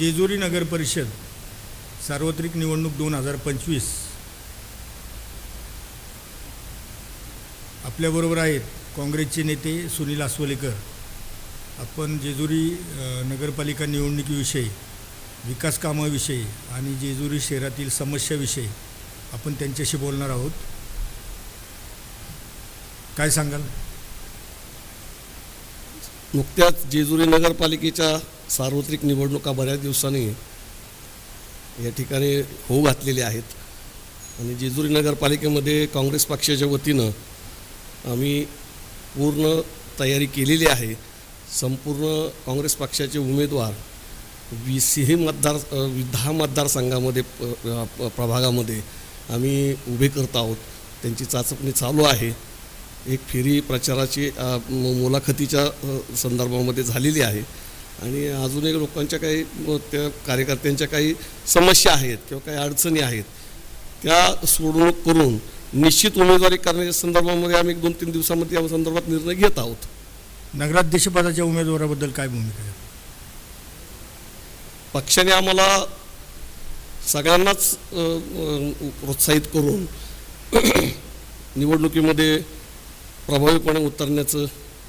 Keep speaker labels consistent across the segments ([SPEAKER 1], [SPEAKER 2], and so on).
[SPEAKER 1] जेजुरी नगर परिषद सार्वत्रिक निवडणूक दोन हजार पंचवीस. आपल्याबरोबर आहेत काँग्रेसचे नेते सुनील आसवलेकर आपण जेजुरी नगरपालिका निवडणुकीविषयी विकास कामाविषयी आणि जेजुरी शहरातील समस्याविषयी आपण त्यांच्याशी बोलणार आहोत. काय सांगाल?
[SPEAKER 2] नुकत्याच जेजुरी नगरपालिकेच्या सार्वत्रिक निवडणुका बऱ्याच दिवसांनी या ठिकाणी होऊ घातलेल्या आहेत. आणि जेजुरी नगरपालिकेमध्ये काँग्रेस पक्षाच्या वतीनं आम्ही पूर्ण तयारी केलेली आहे. संपूर्ण काँग्रेस पक्षाचे उमेदवार वीसही मतदार दहा मतदारसंघामध्ये प- प्रभागामध्ये आम्ही उभे करत आहोत. त्यांची चाचपणी चालू आहे. एक फेरी प्रचाराची मुलाखतीच्या संदर्भामध्ये झालेली आहे. आणि अजूनही लोकांच्या काही त्या कार्यकर्त्यांच्या काही समस्या आहेत किंवा काही अडचणी आहेत त्या सोडवणूक करून निश्चित उमेदवारी करण्याच्या संदर्भामध्ये आम्ही एक दोन तीन दिवसामध्ये या संदर्भात निर्णय घेत आहोत.
[SPEAKER 1] नगराध्यक्षपदाच्या उमेदवाराबद्दल काय भूमिका आहे?
[SPEAKER 2] पक्षाने आम्हाला सगळ्यांनाच प्रोत्साहित करून निवडणुकीमध्ये प्रभावीपणे उतरण्याचं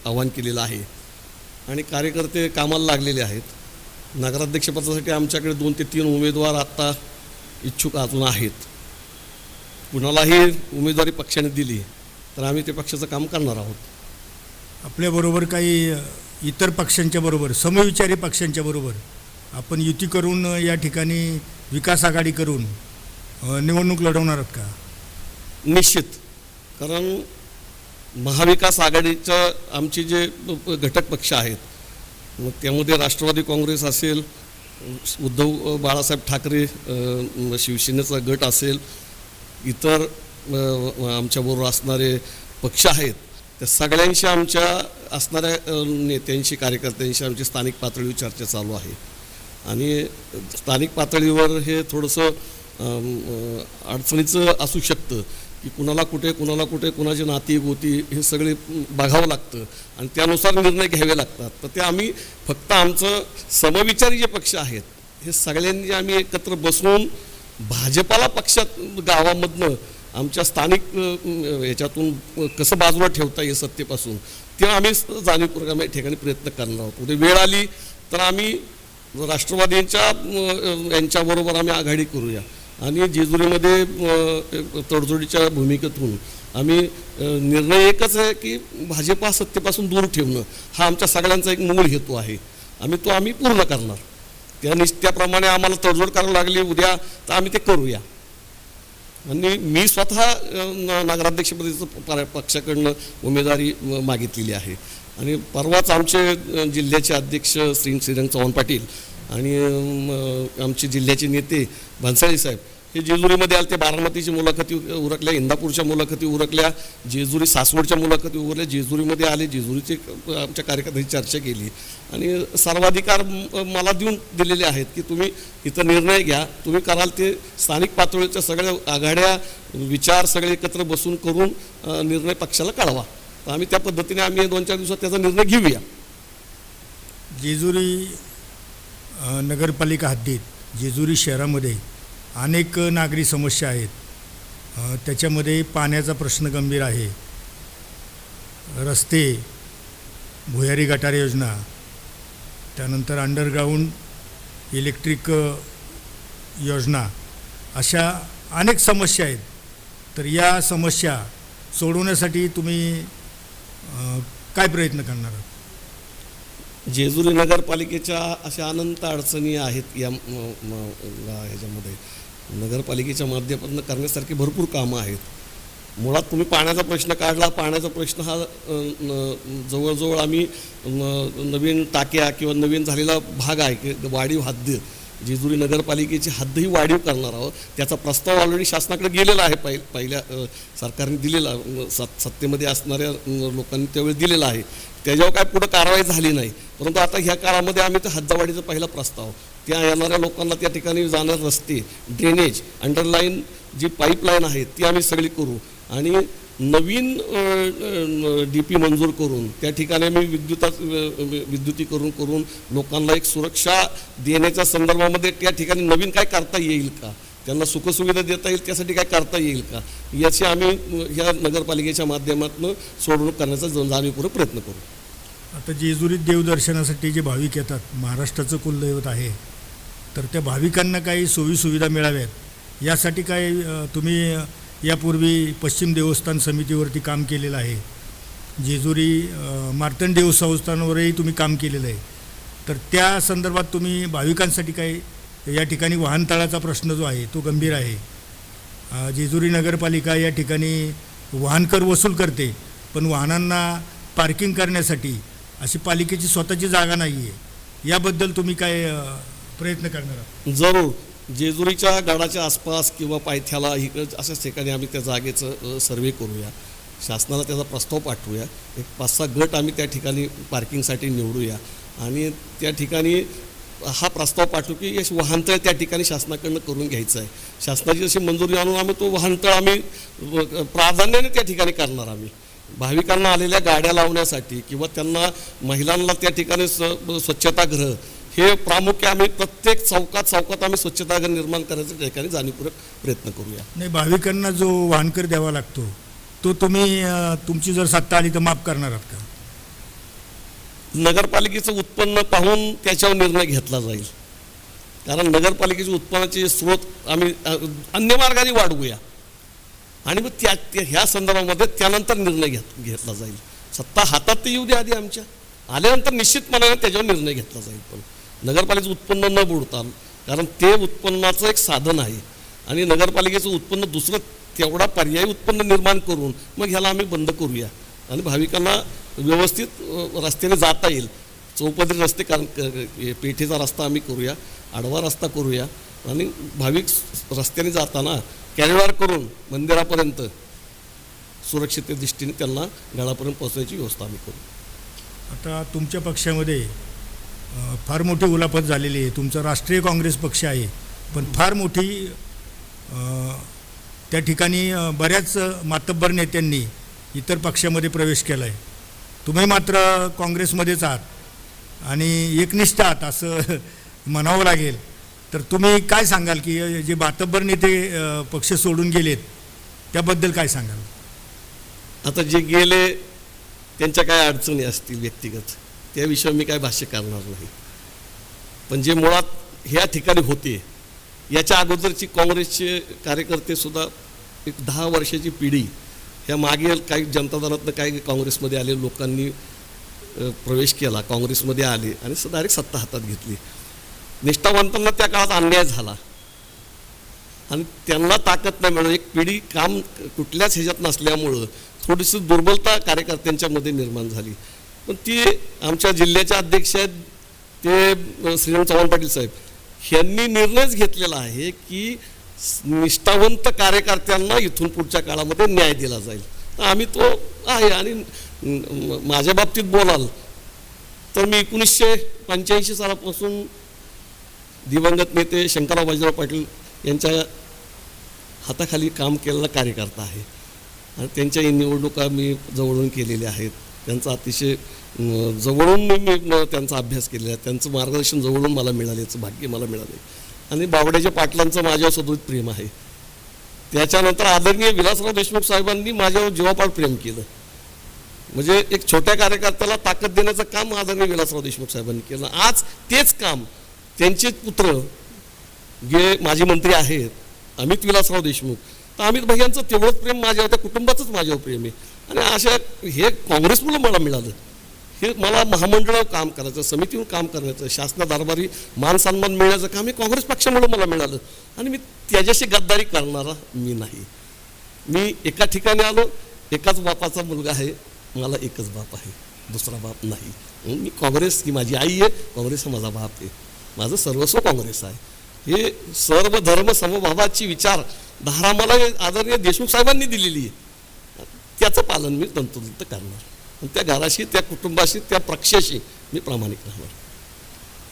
[SPEAKER 2] आवाहन केलेलं आहे. आणि कार्यकर्ते कामाला लागलेले आहेत. नगराध्यक्षपदासाठी आमच्याकडे दोन ते तीन उमेदवार आत्ता इच्छुक अजून आहेत. कुणालाही उमेदवारी पक्षाने दिली तर आम्ही ते पक्षाचं काम करणार आहोत.
[SPEAKER 1] आपल्याबरोबर काही इतर पक्षांच्या बरोबर समविचारी पक्षांच्या बरोबर आपण युती करून या ठिकाणी विकास आघाडी करून निवडणूक लढवणार आहात का?
[SPEAKER 2] निश्चित. कारण महाविकास आघाडीचं आमचे जे घटक पक्ष आहेत मग त्यामध्ये राष्ट्रवादी काँग्रेस असेल उद्धव बाळासाहेब ठाकरे शिवसेनेचा गट असेल इतर आमच्याबरोबर असणारे पक्ष आहेत त्या सगळ्यांशी आमच्या असणाऱ्या नेत्यांशी कार्यकर्त्यांशी आमची स्थानिक पातळीवर चर्चा चालू आहे. आणि स्थानिक पातळीवर हे थोडंसं अडचणीचं असू शकतं की कुणाला कुठे कुणाला कुठे कुणाची नाती गोती हे सगळे बघावं लागतं. आणि त्यानुसार निर्णय घ्यावे लागतात. तर ते आम्ही फक्त आमचं समविचारी जे पक्ष आहेत हे सगळ्यांनी आम्ही एकत्र बसून भाजपाला पक्षात गावामधनं आमच्या स्थानिक याच्यातून कसं बाजूला ठेवता येईल सत्तेपासून ते आम्ही जाणीवपूर्वक आम्ही ठिकाणी प्रयत्न करणार आहोत. उद्या वेळ आली तर आम्ही राष्ट्रवादींच्या यांच्याबरोबर आम्ही आघाडी करूया. आणि जेजुरीमध्ये तडजोडीच्या भूमिकेतून आम्ही निर्णय एकच आहे की भाजपा सत्तेपासून दूर ठेवणं. हा आमच्या सगळ्यांचा एक मूळ हेतू आहे. आम्ही तो आम्ही पूर्ण करणार. त्या निश्च त्याप्रमाणे आम्हाला तडजोड करायला लागली. उद्या तर आम्ही ते करूया. आणि मी स्वतः नगराध्यक्षपदीचं न- प- पक्षाकडनं उमेदवारी मागितलेली आहे. आणि परवाच आमचे जिल्ह्याचे अध्यक्ष श्री श्रीरंग चव्हाण पाटील आणि आमचे जिल्ह्याचे नेते भन्साळी साहेब हे जेजुरीमध्ये आले ते बारामतीची मुलाखती उरकल्या इंदापूरच्या मुलाखती उरकल्या जेजुरी सासवडच्या मुलाखती उरकल्या जेजुरीमध्ये आले जेजुरीचे आमच्या कार्यकर्त्यांची चर्चा केली. आणि सर्वाधिकार मला देऊन दिलेले आहेत की तुम्ही इथं निर्णय घ्या तुम्ही कराल ते स्थानिक पातळीच्या सगळ्या आघाड्या विचार सगळे एकत्र बसून करून निर्णय पक्षाला कळवा तर आम्ही त्या पद्धतीने आम्ही दोन चार दिवसात त्याचा निर्णय घेऊया.
[SPEAKER 1] जेजुरी नगरपालिका हद्दीत जेजुरी शहरामध्ये अनेक नागरी समस्या आहेत. त्याच्यामध्ये पाण्याचा प्रश्न गंभीर आहे. रस्ते भुयारी गटार योजना त्यानंतर अंडरग्राऊंड इलेक्ट्रिक योजना अशा अनेक समस्या आहेत. तर या समस्या सोडवण्यासाठी तुम्ही काय प्रयत्न करणार आहात?
[SPEAKER 2] जेजुरी नगरपालिकेच्या अशा अनंत अडचणी आहेत या ह्याच्यामध्ये. नगरपालिकेच्या माध्यमातून करण्यासारखी भरपूर कामं आहेत. मुळात तुम्ही पाण्याचा प्रश्न काढला. पाण्याचा प्रश्न हा न- जवळजवळ आम्ही न- नवीन टाक्या किंवा नवीन झालेला भाग आहे की वाढीव हद्द जेजुरी नगरपालिकेची हद्दही वाढीव करणार आहोत. त्याचा प्रस्ताव ऑलरेडी शासनाकडे गेलेला आहे. पहि पहिल्या सरकारने दिलेला सत् सत्तेमध्ये असणाऱ्या लोकांनी त्यावेळी दिलेला आहे. त्याच्यावर काय पुढं कारवाई झाली नाही. परंतु आता ह्या काळामध्ये आम्ही तर हद्दवाढीचा पहिला प्रस्ताव त्या येणाऱ्या लोकांना त्या ठिकाणी जाणारे रस्ते ड्रेनेज अंडरलाईन जी पाईपलाईन आहे ती आम्ही सगळी करू. आणि नवीन डी पी मंजूर करून त्या ठिकाणी मी विद्युता विद्युतीकरण करून लोकांना एक सुरक्षा देण्याच्या संदर्भामध्ये त्या ठिकाणी नवीन काय करता येईल का? त्यांना सुखसुविधा देता येईल त्यासाठी काय करता येईल का? याची आम्ही या नगरपालिकेच्या माध्यमातून सोडवणूक करण्याचा जाणीवपूर्वक प्रयत्न करू.
[SPEAKER 1] आता जेजुरीत देवदर्शनासाठी जे भाविक येतात महाराष्ट्राचं कुलदैवत आहे. तर त्या भाविकांना काही सोयीसुविधा मिळाव्यात. यासाठी काय तुम्ही यापूर्वी पश्चिम देवस्थान समितीवरती काम केलेलं आहे. जेजुरी अ, मार्तंड देव संस्थांवरही तुम्ही काम केलेलं आहे. तर त्या संदर्भात तुम्ही भाविकांसाठी काय या ठिकाणी वाहनतळाचा प्रश्न जो आहे तो गंभीर आहे. जेजुरी नगरपालिका या ठिकाणी वाहनकर वसूल करते पण वाहनांना पार्किंग करण्यासाठी अशी पालिकेची स्वतःची जागा नाही आहे याबद्दल तुम्ही काय प्रयत्न करणार
[SPEAKER 2] जरूर. जेजुरीच्या गडाच्या आसपास किंवा पायथ्याला इकडं अशाच ठिकाणी आम्ही त्या जागेचं सर्वे करूया. शासनाला त्याचा प्रस्ताव पाठवूया. एक पाच सहा गट आम्ही त्या ठिकाणी पार्किंगसाठी निवडूया. आणि त्या ठिकाणी हा प्रस्ताव पाठवू की यश वाहनतळ त्या ठिकाणी शासनाकडनं करून घ्यायचं आहे शासनाची जशी मंजुरी आणून आम्ही तो वाहनतळ आम्ही प्राधान्याने त्या ठिकाणी करणार आम्ही. भाविकांना आलेल्या गाड्या लावण्यासाठी किंवा त्यांना महिलांना त्या ठिकाणी स्वच्छतागृह हे प्रामुख्य आम्ही प्रत्येक चौकात चौकात आम्ही स्वच्छतागृह निर्माण करण्याच्या त्या ठिकाणी जाणीवपूर्वक प्रयत्न करूया.
[SPEAKER 1] नाही भाविकांना जो वाहनकर द्यावा लागतो तो तुम्ही तुमची जर सत्ता आली तर माफ करणार आहात का?
[SPEAKER 2] नगरपालिकेचं उत्पन्न पाहून त्याच्यावर निर्णय घेतला जाईल. कारण नगरपालिकेचे उत्पन्नाचे स्रोत आम्ही अन्य मार्गाने वाढवूया. आणि मग त्या ह्या संदर्भामध्ये त्यानंतर निर्णय घेत घेतला जाईल. सत्ता हातात तर येऊ द्या आधी आमच्या. आल्यानंतर निश्चितपणाने त्याच्यावर निर्णय घेतला जाईल पण. नगरपालिकेचं उत्पन्न न बुडता कारण ते उत्पन्नाचं एक साधन आहे. आणि नगरपालिकेचं उत्पन्न दुसरं तेवढा पर्यायी उत्पन्न निर्माण करून मग ह्याला आम्ही बंद करूया. आणि भाविकांना व्यवस्थित रस्त्याने जाता येईल. चौपदरी रस्ते कारण क- पेठेचा रस्ता आम्ही करूया आडवा रस्ता करूया. आणि भाविक रस्त्याने जाताना कॅरिडॉर करून मंदिरापर्यंत सुरक्षित दृष्टीने त्यांना गळापर्यंत पोहोचण्याची व्यवस्था आम्ही करू.
[SPEAKER 1] आता तुमच्या पक्षामध्ये फार मोठी उलापत झालेली आहे. तुमचा राष्ट्रीय काँग्रेस पक्ष आहे पण फार मोठी त्या ठिकाणी बऱ्याच मातब्बर नेत्यांनी इतर पक्षामध्ये प्रवेश केला आहे तुम्ही मात्र काँग्रेसमध्येच आहात आणि एकनिष्ठ आहात असं म्हणावं लागेल. तर तुम्ही काय सांगाल की जे मातब्बर नेते पक्ष सोडून गेलेत त्याबद्दल काय सांगाल?
[SPEAKER 2] आता जे गेले त्यांच्या काय अडचणी असतील व्यक्तिगत? त्याविषयी मी काय भाष्य करणार नाही. पण जे मुळात ह्या ठिकाणी होते याच्या अगोदरची काँग्रेसचे कार्यकर्तेसुद्धा एक दहा वर्षाची पिढी ह्या मागे काही जनता दलातनं काही काँग्रेसमध्ये आले लोकांनी प्रवेश केला काँग्रेसमध्ये आले आणि डायरेक्ट सत्ता हातात घेतली. निष्ठावंतांना त्या काळात अन्याय झाला. आणि त्यांना ताकद नाही मिळणं एक पिढी काम कुठल्याच ह्याच्यात नसल्यामुळं थोडीशी दुर्बलता कार्यकर्त्यांच्यामध्ये निर्माण झाली. पण ती आमच्या जिल्ह्याच्या अध्यक्ष आहेत ते श्रीराम चव्हाण पाटील साहेब. ह्यांनी निर्णयच घेतलेला आहे की निष्ठावंत कार्यकर्त्यांना इथून पुढच्या काळामध्ये न्याय दिला जाईल. तर आम्ही तो आहे आणि माझ्या बाबतीत बोलाल तर मी एकोणीसशे पंच्याऐंशी सालापासून दिवंगत नेते शंकरराव बाजीराव पाटील यांच्या हाताखाली काम केलेला कार्यकर्ता आहे. आणि त्यांच्याही निवडणुका मी जवळून केलेल्या आहेत. त्यांचा अतिशय जवळून मी त्यांचा अभ्यास केलेला आहे. त्यांचं मार्गदर्शन जवळून मला मिळाल्याचं भाग्य मला मिळाले. आणि बावड्याच्या पाटलांचं माझ्यावर सदोदित प्रेम आहे. त्याच्यानंतर आदरणीय विलासराव देशमुख साहेबांनी माझ्यावर जीवापाड प्रेम केलं. म्हणजे एक छोट्या कार्यकर्त्याला ताकद देण्याचं काम आदरणीय विलासराव देशमुख साहेबांनी केलं. आज तेच काम त्यांचे पुत्र जे माजी मंत्री आहेत अमित विलासराव देशमुख तर अमित भैयांचं तेवढंच प्रेम माझ्यावर त्या कुटुंबाचंच माझ्यावर प्रेम आहे. आणि अशा हे काँग्रेसमुळं मला मिळालं. हे मला महामंडळावर काम करायचं समितीवर काम करायचं शासना दरबारी मान सन्मान मिळण्याचं काम हे काँग्रेस पक्षामुळं मला मिळालं. आणि मी त्याच्याशी गद्दारी करणारा मी नाही. मी एका ठिकाणी आलो एकाच बापाचा मुलगा आहे मला एकच बाप आहे दुसरा बाप नाही. मी काँग्रेस ही माझी आई आहे काँग्रेस हा माझा बाप आहे. माझं सर्वस्व काँग्रेस आहे. हे सर्व धर्म समभावाची विचार धारा मला आदरणीय देशमुख साहेबांनी दिलेली आहे. त्याचं पालन मी तंतोतंत करणार. आणि त्या घराशी त्या कुटुंबाशी त्या पक्षाशी मी प्रामाणिक राहणार.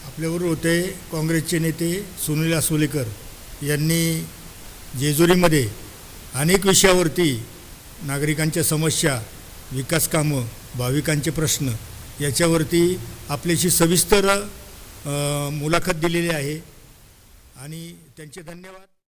[SPEAKER 1] आपल्याबरोबर होते काँग्रेसचे नेते सुनील आसोलेकर यांनी जेजुरीमध्ये अनेक विषयावरती नागरिकांच्या समस्या विकास कामं भाविकांचे प्रश्न याच्यावरती आपल्याशी सविस्तर मुलाखत दिलेली आहे. आणि त्यांचे धन्यवाद.